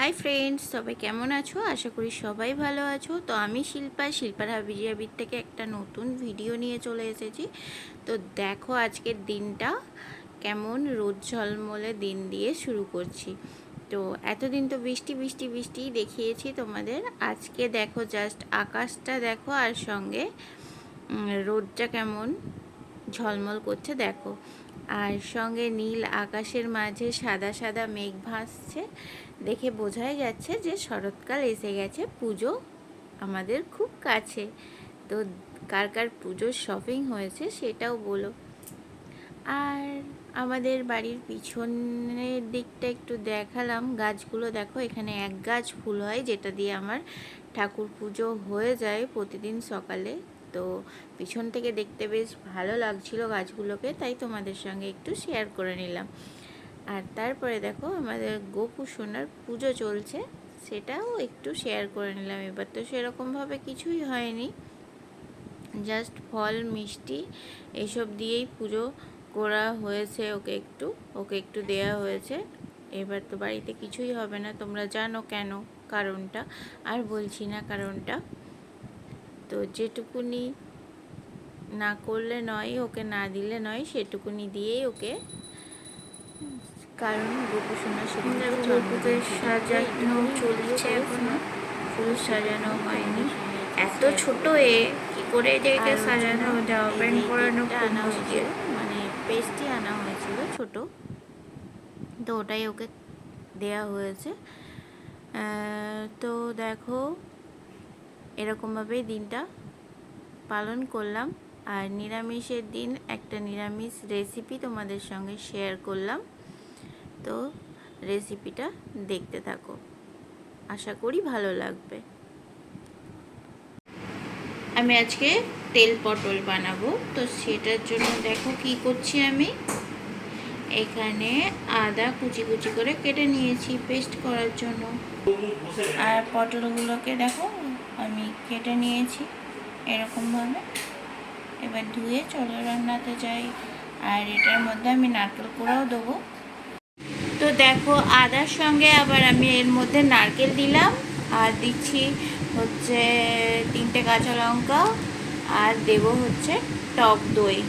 Hi friends, সবাই কেমন আছো? আশা করি সবাই ভালো আছো। তো আমি শিল্পা, শিল্পার হাবিজিয়াবির থেকে একটা নতুন ভিডিও নিয়ে চলে এসেছি। তো দেখো আজকের দিনটা কেমন রোদ ঝলমলে দিন দিয়ে শুরু করছি। তো এতদিন তো বৃষ্টি বৃষ্টি বৃষ্টি দেখিয়েছি তোমাদের। আজকে দেখো জাস্ট আকাশটা দেখো আর সঙ্গে রোদটা কেমন ঝলমল করছে দেখো। আর সঙ্গে নীল আকাশের মাঝে সাদা সাদা মেঘ ভাসছে। দেখে বোঝাই যাচ্ছে যে শরৎকাল এসে গেছে, পুজো আমাদের খুব কাছে। তো কার কার পুজোর শপিং হয়েছে সেটাও বলো। আর আমাদের বাড়ির পিছনের দিকটা একটু দেখালাম। গাছগুলো দেখো, এখানে এক গাছ ফুল হয়, যেটা দিয়ে আমার ঠাকুর পুজো হয়ে যায় প্রতিদিন সকালে। তো পিছন থেকে দেখতে বেশ ভালো লাগছিল গাছগুলোকে, তাই তোমাদের সঙ্গে একটু শেয়ার করে নিলাম। আর তারপরে দেখো আমাদের গোপু সোনার পুজো চলছে, সেটাও একটু শেয়ার করে নিলাম। এবার তো সেরকমভাবে কিছুই হয়নি জাস্ট ফল, মিষ্টি এসব দিয়েই পুজো করা হয়েছে, ওকে একটু ওকে একটু দেয়া হয়েছে। এবার তো বাড়িতে কিছুই হবে না, তোমরা জানো কেন কারণটা, আর বলছি না কারণটা। তো যেটুকুনি না করলে নয় ওকে না দিলে নয় সেটুকুনি দিয়েই ওকে কারণ গোপুসোনা সেদিন সাজানো চলছে এখনও? ফুল সাজানো হয়নি। এত ছোট এ কি করে যে একে সাজানো জামা প্যান্ট পরানো আনা হয়েছিল মানে পেস্টই আনা হয়েছিল ছোট। তো ওটাই ওকে দেয়া হয়েছে। তো দেখো এরকমভাবেই দিনটা পালন করলাম। আর নিরামিষের দিন একটা নিরামিষ রেসিপি তোমাদের সঙ্গে শেয়ার করলাম। তো রেসিপিটা দেখতে থাকো। আশা করি ভালো লাগবে। আমি আজকে তেল পটল বানাবো। তো সেটার জন্য দেখো কি করছি আমি? এখানে আদা কুচি কুচি করে কেটে নিয়েছি পেস্ট করার জন্য। আর পটলগুলোকে দেখো, আমি কেটে নিয়েছি এরকমভাবে। এবার ধুয়ে চলো রান্নাতে যাই। আর এটার মধ্যে আমি নারকেল কোড়াও দেবো। তো দেখো, আদার সঙ্গে আবার আমি এর মধ্যে নারকেল দিলাম। আর দিচ্ছি হচ্ছে তিনটে কাঁচা লঙ্কা। আর দেব হচ্ছে টক দই।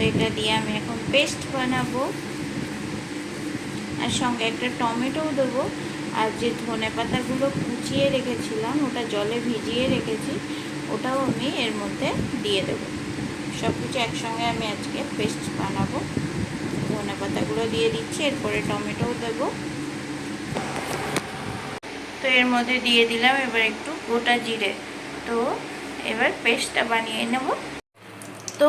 তো এটা দিয়ে আমি এখন পেস্ট বানাবো। আর সঙ্গে একটা টমেটোও দেবো। আর যে ধনে পাতাগুলো কুচিয়ে রেখেছিলাম, ওটা জলে ভিজিয়ে রেখেছি, ওটাও আমি এর মধ্যে দিয়ে দেবো। সব কিছু একসঙ্গে আমি আজকে পেস্ট বানাবো। ধনে পাতাগুলো দিয়ে দিচ্ছি, এরপরে টমেটোও দেবো। তো এর মধ্যে দিয়ে দিলাম এবার একটু গোটা জিরে। তো এবার পেস্টটা বানিয়ে নেব। তো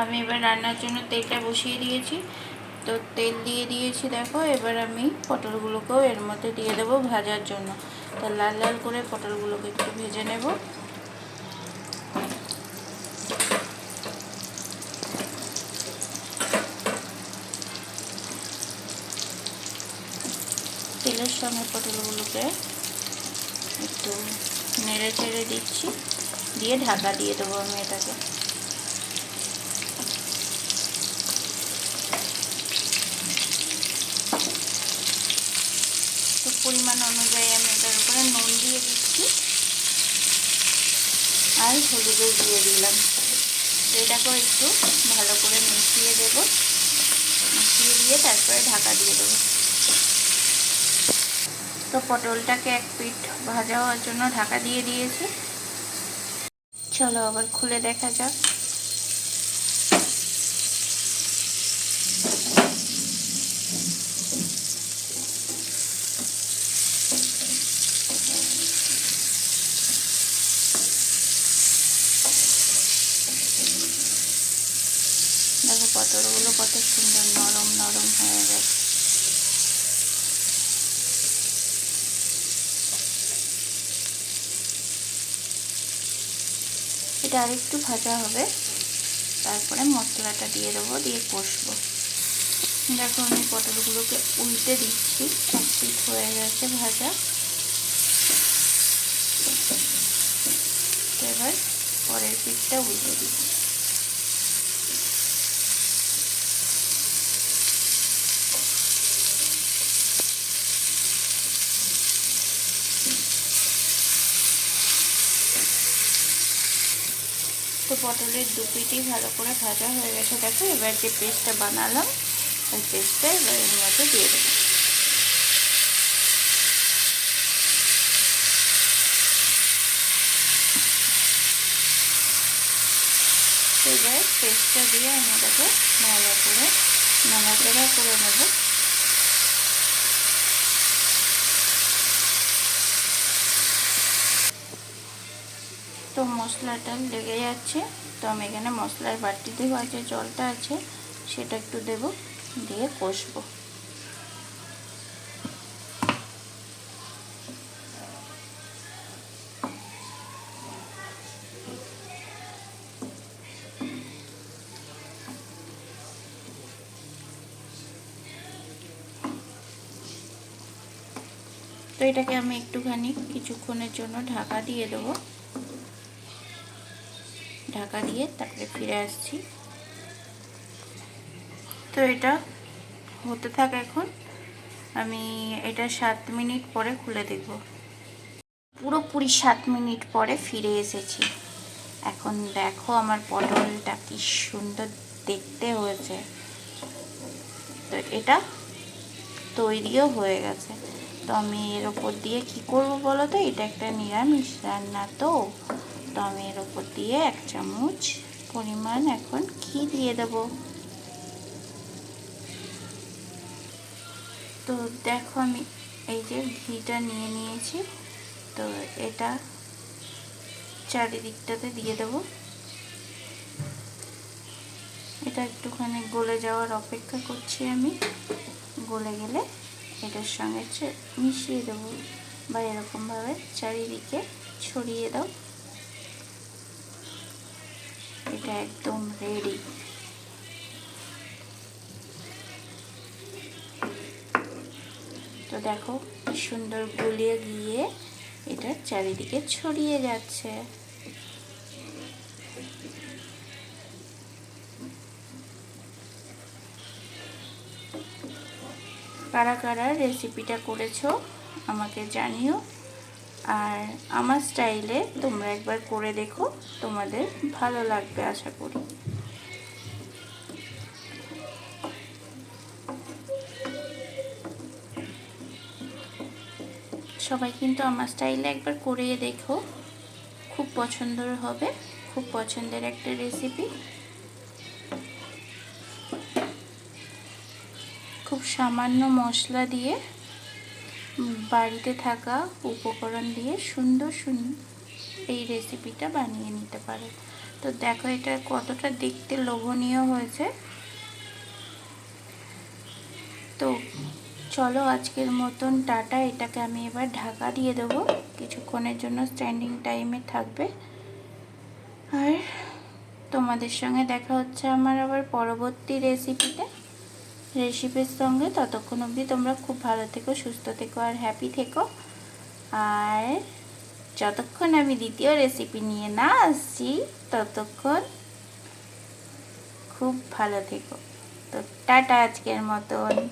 আমি এবার রান্নার জন্য তেলটা বসিয়ে দিয়েছি। তো তেল দিয়ে দিয়েছি, দেখো, এবার আমি পটলগুলোকেও এর মধ্যে দিয়ে দেবো ভাজার জন্য। তো লাল লাল করে পটলগুলোকে একটু ভেজে নেব। তেলের সঙ্গে পটলগুলোকে একটু নেড়ে চেড়ে দিচ্ছি। দিয়ে ঢাকা দিয়ে দেবো আমি এটাকে। পরিমাণ অনুযায়ী আমি এটার উপরে নুন দিয়ে দিচ্ছি। আর হলুদও দিয়ে দিলাম। এটাকেও একটু ভালো করে মিশিয়ে দেব। মিশিয়ে দিয়ে তারপরে ঢাকা দিয়ে দেবো। তো পটলটাকে এক পিঠ ভাজা হওয়ার জন্য ঢাকা দিয়ে দিয়েছি। চলো আবার খুলে দেখা যাক দেখো পটলগুলো কত সুন্দর নরম নরম হয়ে গেছে। এটা আরেকটু ভাজা হবে। তারপরে মশলাটা দিয়ে দেবো, দিয়ে কষবো। দেখো আমি পটলগুলোকে উল্টে দিচ্ছি। পিঠ হয়ে গেছে ভাজা। এবার পরের পিঠটা উল্টে দিচ্ছি। তো পটলের দু পিঠই ভালো করে ভাজা হয়ে গেছে। দেখো, এবার যে পেস্টটা বানালাম, ওই পেস্টটা এবার এর মধ্যে দিয়ে দেবো। এবার পেস্টটা দিয়ে আমি এটাকে ভালো করে নাড়াচাড়া করে নেব তো মশলাটা লেগে যাচ্ছে। তো আমি এখানে মশলার বাটিতে যে জলটা আছে, সেটা একটু দেব, দিয়ে কষবো। তো এটাকে আমি একটুখানি কিছুক্ষণের জন্য ঢাকা দিয়ে দেবো। ঢাকা দিয়ে তারপরে ফিরে আসছি। তো এটা হতে থাক এখন। আমি এটা সাত মিনিট পরে খুলে দেখব। পুরোপুরি সাত মিনিট পরে ফিরে এসেছি। এখন দেখো আমার পটলটা কি সুন্দর দেখতে হয়েছে। তো এটা তৈরিও হয়ে গেছে। তো আমি এর ওপর দিয়ে কি করব বলো তো? এটা একটা নিরামিষ রান্না তো। এর ওপর দিয়ে এক চামচ পরিমাণ এখন ঘি দিয়ে দেব। তো দেখো আমি এই যে ঘিটা নিয়ে নিয়েছি, তো এটা চারিদিকটাতে দিয়ে দেব। এটা একটুখানি গলে যাওয়ার অপেক্ষা করছি আমি। গলে গেলে এটার সঙ্গে মিশিয়ে দেবো বা এরকমভাবে চারিদিকে ছড়িয়ে দাও। এটা একদম রেডি তো দেখো সুন্দর গুলিয়ে গিয়ে এটা চারিদিকে ছড়িয়ে যাচ্ছে। কারা কারা রেসিপিটা করেছ আমাকে জানিও। আর আমার স্টাইলে তোমরা একবার করে দেখো, তোমাদের ভালো লাগবে আশা করি। সবাই কিন্তু আমার স্টাইলে একবার করে দেখো, খুব পছন্দর হবে, খুব পছন্দের একটা রেসিপি খুব সামান্য মশলা দিয়ে বাড়িতে থাকা উপকরণ দিয়ে সুন্দর সুন্দর এই রেসিপিটা বানিয়ে নিতে পারে। তো দেখো এটা কতটা দেখতে লোভনীয় হয়েছে। তো চলো আজকের মতন টাটা, এটাকে আমি এবার ঢাকা দিয়ে দেবো। কিছুক্ষণের জন্য স্ট্যান্ডিং টাইমে থাকবে। আর তোমাদের সঙ্গে দেখা হচ্ছে আমার আবার পরবর্তী রেসিপিতে রেসিপির সঙ্গে ততক্ষণ অবধি তোমরা খুব ভালো থেকো, সুস্থ থেকো আর হ্যাপি থেকো। আর যতক্ষণ আমি দ্বিতীয় রেসিপি নিয়ে না আসছি, ততক্ষণ খুব ভালো থেকো। তো টাটা আজকের মতন।